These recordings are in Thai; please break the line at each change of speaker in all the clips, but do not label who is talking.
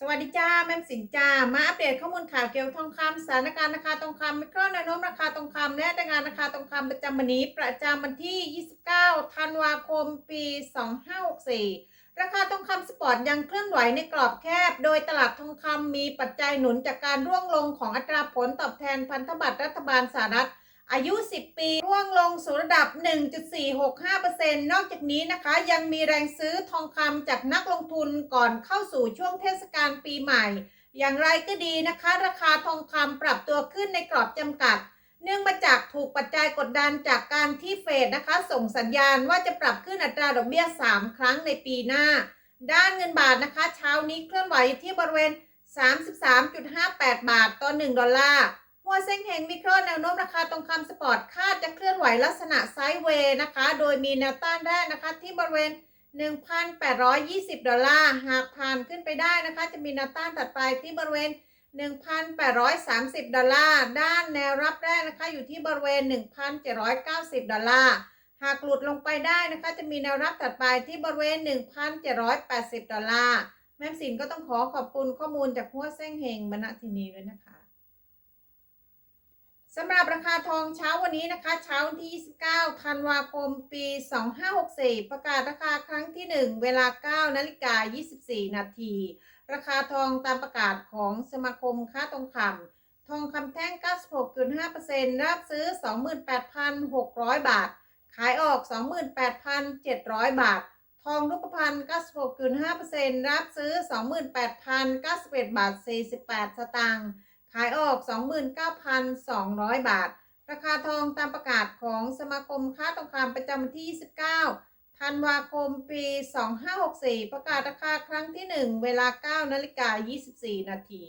สวัสดีจ้าแม่มสินจ้ามาอัปเดตข้อมูลข่าวเกี่ยวกับทองคำสถานการณ์ราคาทองคำมิครอนแนวโน้มราคาทองคำและรายงานราคาทองคำประจำวันนี้ ประจำวันที่ 29 ธันวาคม ปี 2564 ราคาทองคำสปอร์ตยังเคลื่อนไหวในกรอบแคบ โดยตลาดทองคำมีปัจจัยหนุนจากการร่วงลงของอัตราผลตอบแทนพันธบัตรรัฐบาลสหรัฐ อายุ 10 ปีร่วงลงสู่ระดับ 1.465%นอกจากนี้นะคะ ยังมีแรงซื้อทองคำจากนักลงทุนก่อนเข้าสู่ช่วงเทศกาลปีใหม่ อย่างไรก็ดีนะคะ ราคาทองคำปรับตัวขึ้นในกรอบจำกัด เนื่องมาจากถูกปัจจัยกดดันจากการที่เฟดนะคะ ส่งสัญญาณว่าจะปรับขึ้นอัตราดอกเบี้ย 3 ครั้งในปีหน้า ด้านเงินบาทนะคะ เช้านี้เคลื่อนไหวที่บริเวณ 33.58 บาทต่อ 1 ดอลลาร์ หัวเซ็งเฮงวิเคราะห์แนวโน้มราคาทองคำสปอร์ตคาดจะเคลื่อนไหวลักษณะไซด์เวย์นะคะ โดยมีแนวต้านแรกนะคะที่บริเวณ 1,820 ดอลลาร์ หากผ่านขึ้นไปได้นะคะ จะมีแนวต้านถัดไปที่บริเวณ 1,830 ดอลลาร์ ด้านแนวรับแรกนะคะอยู่ที่บริเวณ 1,790 ดอลลาร์ หากหลุดลงไปได้นะคะจะมีแนวรับถัดไปที่บริเวณ 1,780 ดอลลาร์ แม่สินก็ต้องขอขอบคุณข้อมูลจากหัวเซ็งเฮงบรรณทีนีด้วยนะคะ สำหรับราคาทองเช้าวันนี้นะคะ เช้าวันที่ 29 ธันวาคม ปี 2564 ประกาศราคาครั้งที่ 1 เวลา 9 นาฬิกา 24 นาที ราคาทองตามประกาศของสมาคมค้าทองคำทองคำแท่ง 96.5%รับซื้อ 28,600 บาท ขายออก 28,700 บาท ทองรูปพรรณ96.5%รับซื้อ 28,091 บาท 48 สตางค์ ขายออก 29,200 บาท ราคาทองตามประกาศของสมาคมค้าทองคำประจำวันที่ 29 ธันวาคม ปี 2564 ประกาศราคาครั้งที่ 1 เวลา 9 นาฬิกา 24 นาที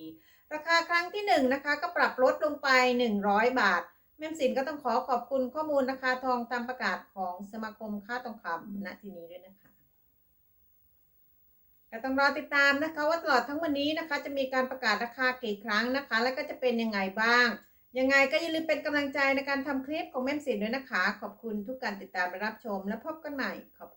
ราคาครั้งที่ 1 นะคะ ก็ปรับลดลงไป 100 บาท แม่มสินก็ต้องขอขอบคุณข้อมูลราคาทองตามประกาศของสมาคมค้าทองคำณที่นี้ด้วยนะคะ ก็ต้องรอติดตามนะคะว่าตลอดทั้งวันนี้นะคะ จะมีการประกาศราคากี่ครั้งนะคะ และก็จะเป็นยังไงบ้าง ยังไงก็อย่าลืมเป็นกำลังใจในการทำคลิปของแม่สินด้วยนะคะ ขอบคุณทุกการติดตามและรับชม และพบกันใหม่ขอบคุณ